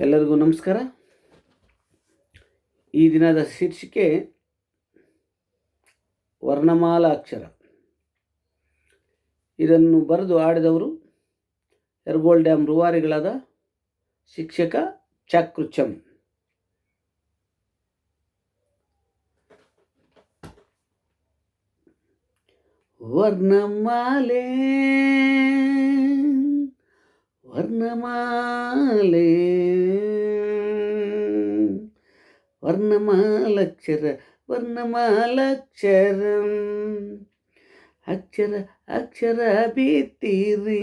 ಎಲ್ಲರಿಗೂ ನಮಸ್ಕಾರ. ಈ ದಿನದ ಶೀರ್ಷಿಕೆ ವರ್ಣಮಾಲಾ ಅಕ್ಷರ. ಇದನ್ನು ಬರೆದು ಆಡಿದವರು ಯರಗೋಳ್ ಡ್ಯಾಮ್ ರೂವಾರಿಗಳಾದ ಶಿಕ್ಷಕ ಚಾಕೃಚಂ ವರ್ಣಮಾಲೆ ವರ್ಣಮಾಲೆ. ವರ್ಣಮಾಲಕ್ಷರ, ವರ್ಣಮಾಲಕ್ಷರಂ. ಅಕ್ಷರ ಅಕ್ಷರ ಬಿತ್ತಿರಿ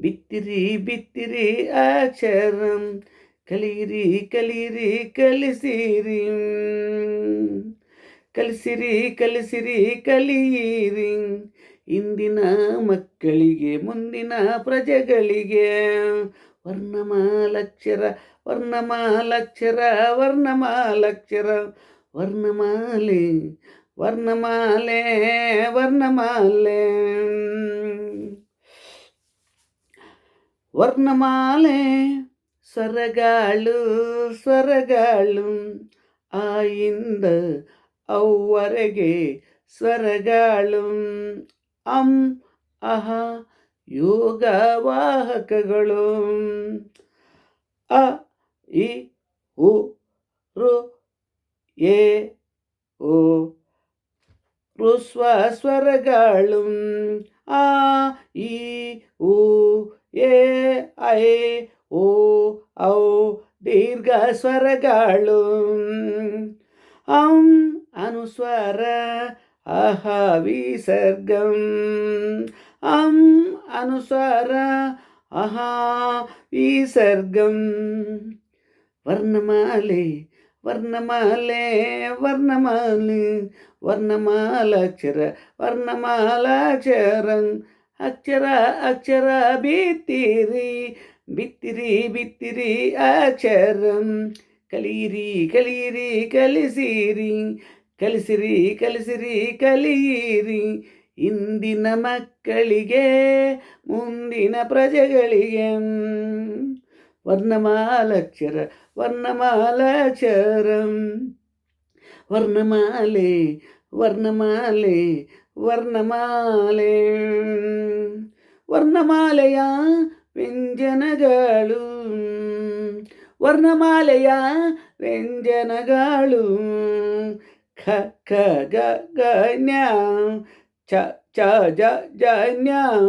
ಬಿತ್ತಿರಿ ಬಿತ್ತಿರಿ ಅಕ್ಷರಂ ಕಲಿಯಿರಿ ಕಲಿಯಿರಿ, ಕಲಿಸಿರಿ. ಕಲಿಸಿರಿ ಕಲಿಸಿರಿ, ಕಲಿಯಿರಿ. ಇಂದಿನ ಮಕ್ಕಳಿಗೆ, ಮುಂದಿನ ಪ್ರಜೆಗಳಿಗೆ വർണമാലക്ഷര വർണമാലക്ഷര വർണമാലക്ഷര വർണമാലേ വർണമാലേ വർണമാലേ. വർണമാലേ സ്വരകാളു സ്വരകാളും ആയിന്ത ഔവരകെ സ്വരകാളും അം അഹ ಯೋಗವಾಹಕಗಳು. ಅ, ಇ, ಉ, ರು, ಎ ಓ ಋಸ್ವ ಸ್ವರಗಳು. ಆ, ಇ, ಉ, ಎ, ಐ ಓ ಔ, ದೀರ್ಘ ಸ್ವರಗಳು. ಅಂ ಅನುಸ್ವರ ಅಹ ವಿಸರ್ಗಂ ಅಂ అనుసార? అహా విసర్గం వర్ణమాలే వర్ణమాలే వర్ణమాలి వర్ణమాలాక్షర వర్ణమాలాక్షరం అక్షర. అక్షర బిత్తిరి బిత్తిరి బిత్తిరి అక్షరం. కలిరి కలిరి కలిసిరి కలిసిరి కలిసిరి కలియిరి ಇಂದಿನ ಮಕ್ಕಳಿಗೆ ಮುಂದಿನ ಪ್ರಜೆಗಳಿಗೆ ವರ್ಣಮಾಲಕ್ಷರ ವರ್ಣಮಾಲಾಕ್ಷರಂ ವರ್ಣಮಾಲೆ ವರ್ಣಮಾಲೆ ವರ್ಣಮಾಲೆ ವರ್ಣಮಾಲೆಯ ವ್ಯಂಜನಗಳು ವರ್ಣಮಾಲೆಯ ವ್ಯಂಜನಗಳು ಖ ಖ ಗ ಗ ച ച ജ ജ ന്യാം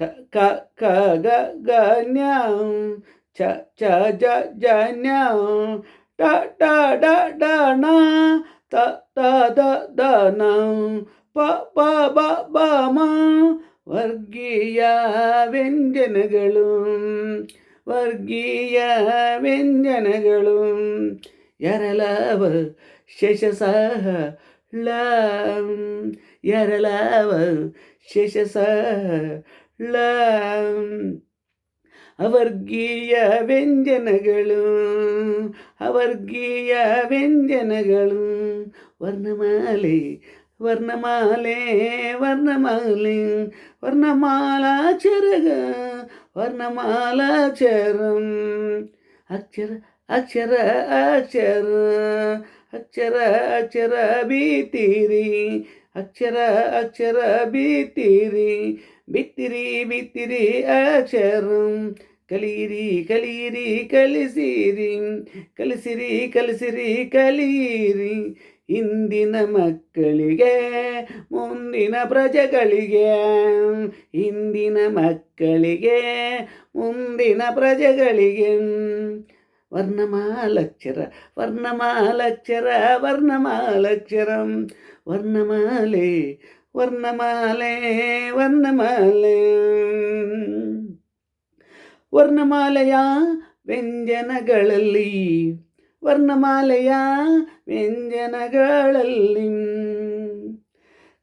ട ക ക ഗ ഗ ഗന്യം. ച ച ജ ജ ജന്യം. ട ട ഡ ഡ ണ. ത ത ദ ദ ന. പ പ ബ ബ മ. വർഗീയ വ്യഞ്ജനകളും. വർഗീയ വ്യഞ്ജനകളും. എരലവ് ശശസഹ lam yaralava sheshasa lam അവർഗീയ വ്യഞ്ജനകളും അവർഗീയ വ്യഞ്ജനകളും. വർണമാലേ വർണമാലേ വർണമാലേ വർണമാല ചെറുക വർണമാല ചെറും. അക്ഷര അക്ഷര അക്ഷര ಅಕ್ಷರ ಅಕ್ಷರ ಬೀತೀರಿ ಅಕ್ಷರ ಅಕ್ಷರ ಬೀತೀರಿ, ಬಿತ್ತಿರಿ ಬಿತ್ತಿರಿ ಅಕ್ಷರಂ ಕಲಿಯಿರಿ ಕಲಿಯಿರಿ ಕಲಿಸಿರಿ ಕಲಿಸಿರಿ ಕಲಿಸಿರಿ ಕಲಿಯಿರಿ ಇಂದಿನ ಮಕ್ಕಳಿಗೆ, ಮುಂದಿನ ಪ್ರಜೆಗಳಿಗೆ, ಇಂದಿನ ಮಕ್ಕಳಿಗೆ, ಮುಂದಿನ ಪ್ರಜೆಗಳಿಗೆ. ವರ್ಣಮಾಲಕ್ಷರ ವರ್ಣಮಾಲಕ್ಷರ ವರ್ಣಮಾಲಕ್ಷರಂ ವರ್ಣಮಾಲೆ ವರ್ಣಮಾಲೆ ವರ್ಣಮಾಲೆ ವರ್ಣಮಾಲೆಯ ವ್ಯಂಜನಗಳಲ್ಲಿ ವರ್ಣಮಾಲೆಯ ವ್ಯಂಜನಗಳಲ್ಲಿ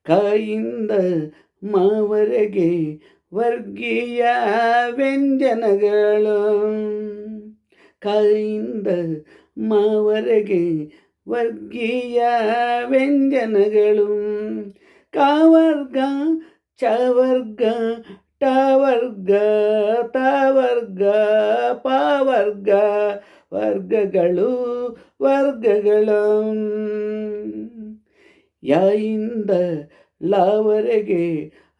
ಕೈಯಿಂದ ಮಾವರೆಗೆ ವರ್ಗೀಯ ವ್ಯಂಜನಗಳು ಕೈಯಿಂದ ಮಾವರೆಗೆ ವರ್ಗೀಯ ವ್ಯಂಜನಗಳು ಕಾವರ್ಗ ಚವರ್ಗ ಟವರ್ಗ ತವರ್ಗ ಪವರ್ಗ ವರ್ಗ ವರ್ಗಗಳು ವರ್ಗಗಳು ಯಾಯಿಂದ ಲಾವರೆಗೆ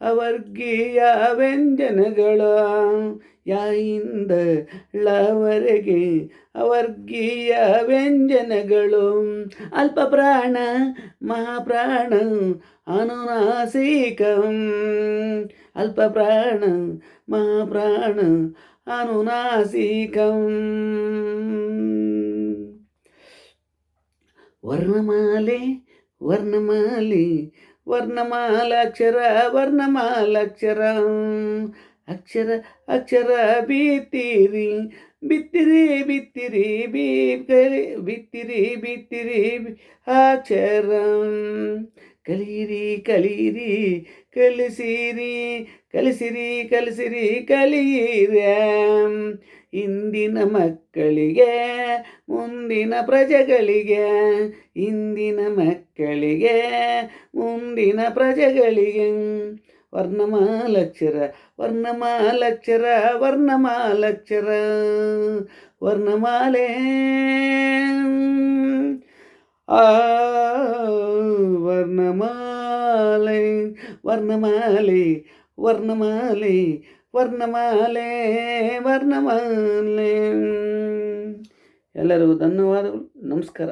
ಅವರ್ಗೀಯ ವ್ಯಂಜನಗಳು ಯಾಯಿಂದ ಳವರೆಗೆ ಅವರ್ಗೀಯ ವ್ಯಂಜನಗಳು ಅಲ್ಪ ಪ್ರಾಣ ಮಹಾಪ್ರಾಣ ಅನುನಾಸಿಕಂ ಅಲ್ಪ ಪ್ರಾಣ ಮಹಾಪ್ರಾಣ ಅನುನಾಸಿಕಂ ವರ್ಣಮಾಲೆ ವರ್ಣಮಾಲೆ వర్ణమాలక్షర వర్ణమాలక్షరం అక్షర. అక్షర బిత్తిరి బిత్తిరి బిత్తిరి బీకరి బిత్తిరి బిత్తిరి అక్షరం. కలిరి కలిరి కలిసిరి కలిసిరి కలిసిరి కలిరాం ಇಂದಿನ ಮಕ್ಕಳಿಗೆ ಮುಂದಿನ ಪ್ರಜೆಗಳಿಗೆ ಇಂದಿನ ಮಕ್ಕಳಿಗೆ ಮುಂದಿನ ಪ್ರಜೆಗಳಿಗೆ ವರ್ಣಮಾಲಕ್ಷರ ವರ್ಣಮಾಲಕ್ಷರ ವರ್ಣಮಾಲಕ್ಷರ ವರ್ಣಮಾಲೆ ಆ ವರ್ಣಮಾಲೆ ವರ್ಣಮಾಲೆ ವರ್ಣಮಾಲೆ ವರ್ಣಮಾಲೆ ವರ್ಣಮಾಲೆ. ಎಲ್ಲರಿಗೂ ಧನ್ಯವಾದಗಳು. ನಮಸ್ಕಾರ.